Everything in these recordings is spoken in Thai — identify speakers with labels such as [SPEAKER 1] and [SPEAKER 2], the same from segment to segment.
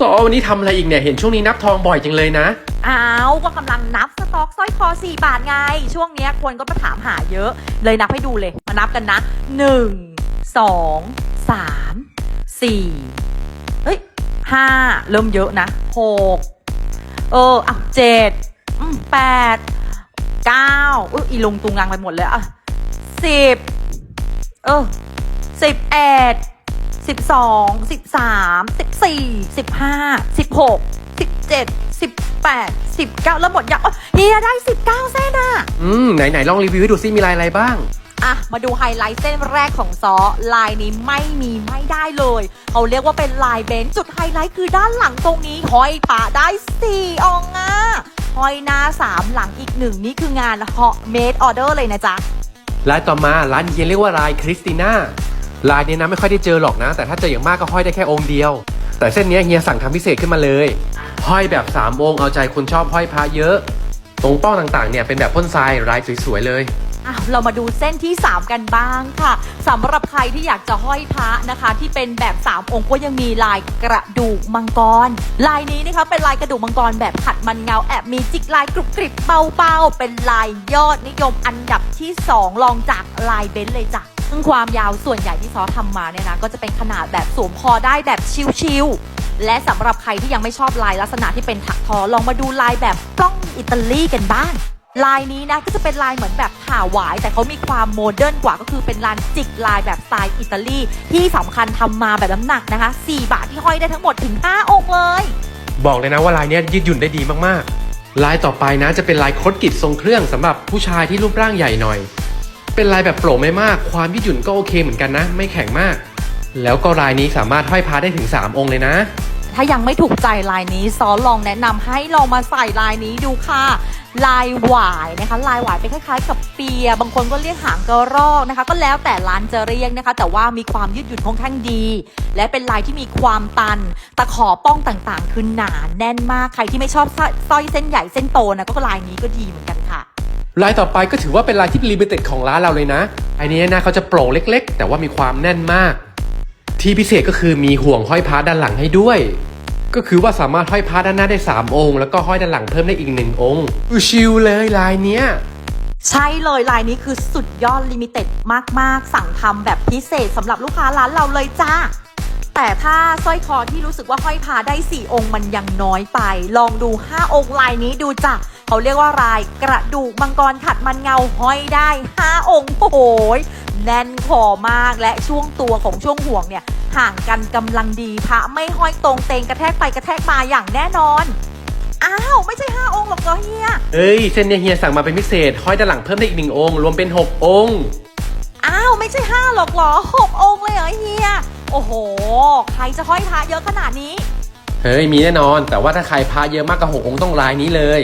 [SPEAKER 1] ซอวันนี้ทำอะไรอีกเนี่ย เห็นช่วงนี้นับทองบ่อยจังเลยนะ
[SPEAKER 2] อ้าวก็กำลังนับสต็อกสร้อยคอ 4 บาทไง ช่วงเนี้ยคนก็มาถามหาเยอะ เลยนับให้ดูเลย มานับกันนะ 1 2 3 4เฮ้ย5เริ่มเยอะนะ 6 เอออะเจ็ดอืมแปดเก้าอุ้ยอีลงตุงงังไปหมดเลยอะสิบเออสิบเอ็ด สิบสองสิบสามสิบสี่สิบห้าสิบหกสิบเจ็ดสิบแปดสิบเก้าแล้วหมดยังอ๋อเฮียได้สิบเก้าเส้นอะ
[SPEAKER 1] อืม ไหนไหนลองรีวิวให้ดูซิมีลายอะไรบ้าง
[SPEAKER 2] อะ มาดูไฮไลท์เส้นแรกของซอ ลายนี้ไม่มีไม่ได้เลย เขาเรียกว่าเป็นลายเบนซ์จุดไฮไลท์คือด้านหลังตรงนี้ห้อยปะได้สี่อองอะห้อยหน้าสามหลังอีกหนึ่งนี่คืองานเหาะเมดออเดอร์เลยนะจ๊ะ
[SPEAKER 1] ลายต่อมาร้านเฮียเรียกว่าลายคริสติน่า ลายนี้นะไม่ค่อยได้เจอหรอกนะ แต่ถ้าเจออย่างมากก็ห้อยได้แค่องค์เดียว แต่เส้นนี้เฮียสั่งทำพิเศษขึ้นมาเลย ห้อยแบบ3องค์เอาใจคนชอบห้อยพระเยอะ ตรงป้องต่างๆเนี่ยเป็นแบบพ่นทรายลายสวยๆเลย
[SPEAKER 2] อะเรามาดูเส้นที่ 3 กันบ้างค่ะสำหรับใครที่อยากจะห้อยพระนะคะ ที่เป็นแบบ 3 องค์ก็ยังมีลายกระดูกมังกร ลายนี้นะคะเป็นลายกระดูกมังกรแบบขัดมันเงาแอบมีจิกลายกรุบกริบเบาๆเป็นลายยอดนิยมอันดับที่ 2 รองจากลายเบนซ์เลยจ้ะ ซึ่งความยาวส่วนใหญ่ที่ซอทำมาเนี่ยนะก็จะเป็นขนาดแบบสวมคอได้แบบชิวๆและสำหรับใครที่ยังไม่ชอบลายลักษณะที่เป็นถักทอลองมาดูลายแบบปล้องอิตาลีกันบ้างลายนี้นะก็จะเป็นลายเหมือนแบบผ่าหวาย แต่เขามีความโมเดิร์นกว่าก็คือเป็นลายจิกลายแบบสไตล์อิตาลีที่สำคัญทำมาแบบน้ำหนักนะคะ 4 บาทที่ห้อยได้ทั้งหมดถึง5องค์เลย
[SPEAKER 1] บอกเลยนะว่าลายนี้ยืดหยุ่นได้ดีมากๆ ลายต่อไปนะจะเป็นลายคดกิจทรงเครื่องสำหรับผู้ชายที่รูปร่างใหญ่หน่อย เป็นลายแบบโปร่งไม่มาก ความยืดหยุ่นก็โอเคเหมือนกันนะ ไม่แข็งมาก แล้วก็ลายนี้สามารถห้อยพาได้ถึง 3 องค์เลยนะ
[SPEAKER 2] ถ้ายังไม่ถูกใจลายนี้ซอลองแนะนำให้ลองมาใส่ลายนี้ดูค่ะ ลายหวายนะคะ ลายหวายเป็นคล้ายๆ กับเปีย บางคนก็เรียกหางกระรอกนะคะ ก็แล้วแต่ร้านจะเรียกนะคะ แต่ว่ามีความยืดหยุ่นค่อนข้างดี และเป็นลายที่มีความตัน ตะขอป้องต่างๆคือหนาแน่นมาก ใครที่ไม่ชอบสร้อยเส้นใหญ่เส้นโตนะก็ลายนี้ก็ดีเหมือนกัน
[SPEAKER 1] ลายต่อไปก็ถือว่าเป็นลายที่ลิมิเต็ดของร้านเราเลยนะ อันนี้นะเขาจะโปร่งเล็กๆ แต่ว่ามีความแน่นมาก ที่พิเศษก็คือมีห่วงห้อยพาด้านหลังให้ด้วย ก็คือว่าสามารถห้อยพาด้านหน้าได้ 3 องค์ แล้วก็ห้อยด้านหลังเพิ่มได้อีกหนึ่งองค์คือชิลเลยลายเนี้ย
[SPEAKER 2] ใช่เลยลายนี้คือสุดยอดลิมิเต็ดมากๆ สั่งทำแบบพิเศษสำหรับลูกค้าร้านเราเลยจ้าแต่ถ้าสร้อยคอที่รู้สึกว่าห้อยพาได้ 4 องค์มันยังน้อยไป ลองดู 5 องค์ลายนี้ดูจ้ะ เขาเรียกว่าลายกระดูกมังกรขัดมันเงาห้อยได้ 5 องค์โอ้โหยแน่นคอมากและช่วงตัวของช่วงห่วงเนี่ยห่างกันกำลังดีพระไม่ห้อยตรงเตงกระแทกไปกระแทกมาอย่างแน่นอน อ้าว ไม่ใช่ 5 องค์หรอกเหรอเฮีย
[SPEAKER 1] เอ้ย เส้นเนี้ยเฮียสั่งมาเป็นพิเศษ ห้อยด้านหลังเพิ่มได้อีกหนึ่งองค์ รวมเป็น 6 องค์
[SPEAKER 2] อ้าว ไม่ใช่ห้าหรอกเหรอหกองค์เลยเหรอเฮีย โอ้โห ใครจะห้อยพระเยอะขนาดนี้
[SPEAKER 1] เฮ้ย มีแน่นอน แต่ว่าถ้าใครพาเยอะมากกว่าหกองค์ต้องลายนี้เลย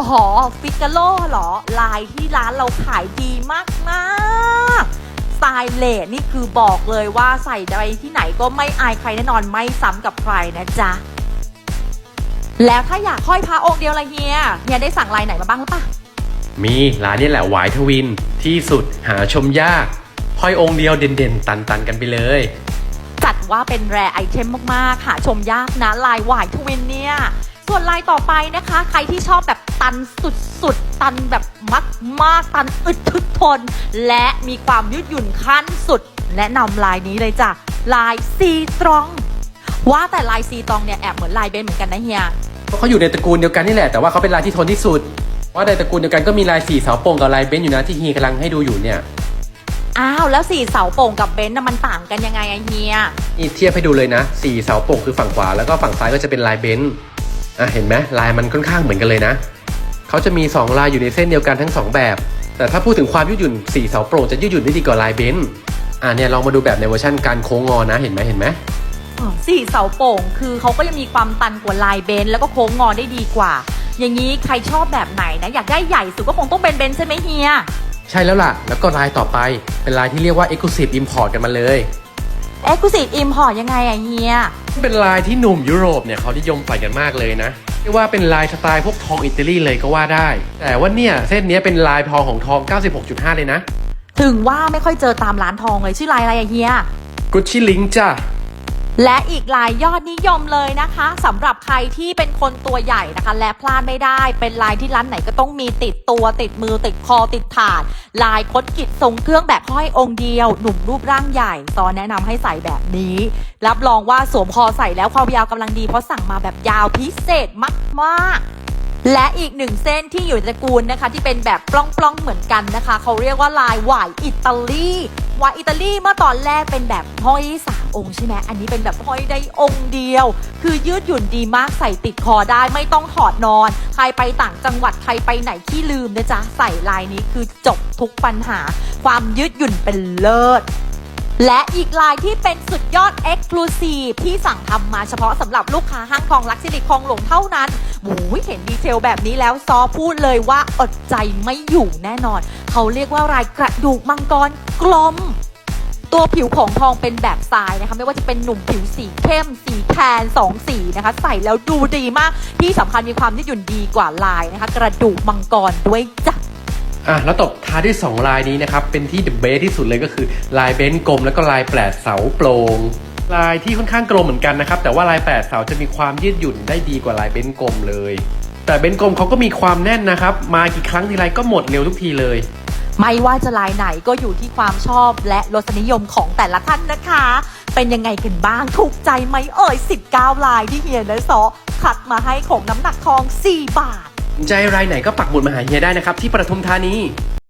[SPEAKER 2] อ๋อฟิกาโลเหรอ ลายที่ร้านเราขายดีมากมากๆสไตล์เลดนี่คือบอกเลยว่าใส่ไปที่ไหนก็ไม่อายใครแน่นอนไม่ซ้ำกับใครนะจ๊ะ แล้วถ้าอยากห้อยพระองค์เดียวละเฮียเฮียได้สั่งลายไหนมาบ้างหรือเปล่า
[SPEAKER 1] มีร้านนี้แหละหวายทวินที่สุดหาชมยากห้อยองค์เดียวเด่นๆ ตันๆกันไปเลย
[SPEAKER 2] จัดว่าเป็นแรไอเทมมากๆหาชมยากนะลายหวายทวินเนี่ย ส่วนลายต่อไปนะคะ ใครที่ชอบแบบตันสุดๆ ตันแบบมากมากๆตันอึดทึกทน และมีความยืดหยุ่นขั้นสุด แนะนำลายนี้เลยจ้ะ ลายซีตรอง ว่าแต่ลายซีตรองเนี่ยแอบเหมือนลายเบนเหมือนกันนะเฮีย
[SPEAKER 1] เขาอยู่ในตระกูลเดียวกันนี่แหละ แต่ว่าเขาเป็นลายที่ทนที่สุด ว่าในตระกูลเดียวกันก็มีลายสี่เสาโป่งกับลายเบนซ์อยู่นะที่เฮียกำลังให้ดูอยู่เนี่ย
[SPEAKER 2] อ้าวแล้วสีเสาโป่งกับเบนซ์น่ะมันต่างกันยังไงอะเฮีย
[SPEAKER 1] นี่เทียบให้ดูเลยนะสี่เสาโป่งคือฝั่งขวาแล้วก็ฝั่งซ้ายก็จะเป็นลายเบนซ์ อะเห็นไหมลายมันค่อนข้างเหมือนกันเลยนะเขาจะมี 2 ลายอยู่ในเส้นเดียวกันทั้ง 2 แบบ แต่ถ้าพูดถึงความยืดหยุ่นสี่เสาโป่งจะยืดหยุ่นได้ดีกว่าลายเบนซ์อะเนี่ยลองมาดูแบบในเวอร์ชันการโค้งงอนะเห็นไหมเห็นไหม
[SPEAKER 2] สี่เสาโป่ง คือเขาก็ยังมีความตันกว่าลายเบนซ์แล้วก็โค้งงอได้ดีกว่า อย่างนี้ใครชอบแบบไหนนะ อยากได้ใหญ่สุดก็คงต้องเป็นเบนซ์ใช่ไหมเฮีย
[SPEAKER 1] ใช่แล้วล่ะ แล้วก็ลายต่อไปเป็นลายที่เรียกว่า Exclusive Import กันมาเลย
[SPEAKER 2] เอ็กซ์คลูซีฟอิมพอร์ตยังไงอะเฮีย
[SPEAKER 1] เป็นลายที่หนุ่มยุโรปเนี่ยเขานิยมใส่กันมากเลยนะเรียกว่าเป็นลายสไตล์พวกทองอิตาลีเลยก็ว่าได้ แต่ว่าเนี่ยเส้นเนี้ยเป็นลายทองของทอง 96.5 เลยนะ
[SPEAKER 2] ถึงว่าไม่ค่อยเจอตามร้านทองเลยชื่อลายอะไรอะเฮีย
[SPEAKER 1] กุชชี่ลิงจ้ะ
[SPEAKER 2] และอีกลายยอดนิยมเลยนะคะสำหรับใครที่เป็นคนตัวใหญ่นะคะ และพลาดไม่ได้ เป็นลายที่ร้านไหนก็ต้องมีติดตัวติดมือติดคอติดถาด ลายคดกิจทรงเครื่องแบบห้อยองค์เดียว หนุ่มรูปร่างใหญ่ซอนแนะนำให้ใส่แบบนี้ รับรองว่าสวมคอใส่แล้วความยาวกำลังดีเพราะสั่งมาแบบยาวพิเศษมากๆและอีกหนึ่งเส้นที่อยู่ในตระกูลนะคะ ที่เป็นแบบปล้องๆเหมือนกันนะคะ เขาเรียกว่าลายหวายอิตาลีหวายอิตาลีเมื่อตอนแรกเป็นแบบห้อยสาม องค์ใช่ไหมอันนี้เป็นแบบห้อยได้องค์เดียว คือยืดหยุ่นดีมากใส่ติดคอได้ไม่ต้องถอดนอน ใครไปต่างจังหวัดใครไปไหนที่ลืมนะจ๊ะใส่ลายนี้คือจบทุกปัญหา ความยืดหยุ่นเป็นเลิศและอีกลายที่เป็นสุดยอด Exclusive ที่สั่งทำมาเฉพาะสำหรับลูกค้าห้างทองลักซิลิคองหลงเท่านั้นโอ้ยเห็นดีเทลแบบนี้แล้วซอพูดเลยว่าอดใจไม่อยู่แน่นอน เขาเรียกว่าลายกระดูกมังกรกลม ตัวผิวของทองเป็นแบบทรายนะคะ ไม่ว่าจะเป็นหนุ่มผิวสีเข้ม สีแทนสองสีนะคะ ใส่แล้วดูดีมาก ที่สำคัญมีความยืดหยุ่นดีกว่าลายนะคะ กระดูกมังกรด้วยจ้ะ
[SPEAKER 1] อะแล้วตบท้ายด้วย2ลายนี้นะครับ เป็นที่เดอะเบสที่สุดเลยก็คือลายเบนซ์กลมแล้วก็ลายแปดเสาโปร่งลายที่ค่อนข้างกลมเหมือนกันนะครับ แต่ว่าลายแปดเสาจะมีความยืดหยุ่นได้ดีกว่าลายเบนซ์กลมเลย แต่เบนซ์กลมเขาก็มีความแน่นนะครับ มากี่ครั้งทีไรก็หมดเร็วทุกทีเลย
[SPEAKER 2] ไม่ว่าจะลายไหนก็อยู่ที่ความชอบและรสนิยมของแต่ละท่านนะคะ เป็นยังไงกันบ้างถูกใจไหมเอ่ย 19 ลายที่เฮียและซอคัดมาให้ของน้ำหนักทอง 4 บาท
[SPEAKER 1] ใจรายไหนก็ปักหมุดมาหาเฮียได้นะครับ ที่ประทุมธานี